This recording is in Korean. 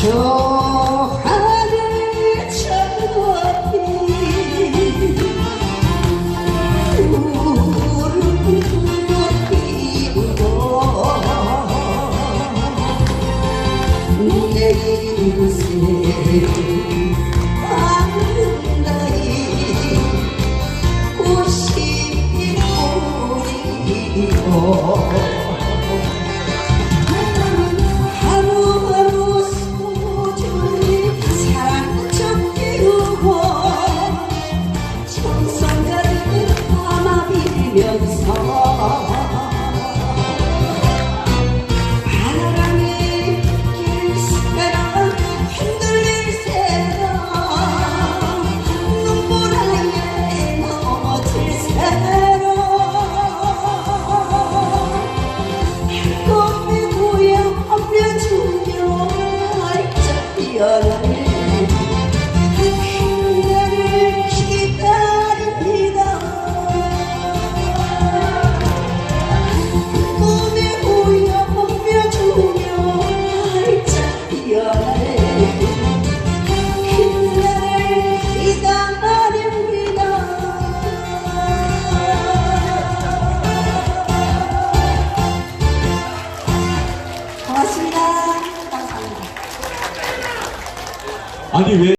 저 하늘 저 앞에 구름이 피고 내 인생 아름다이 꽃이 피고 Yazsam 아니 왜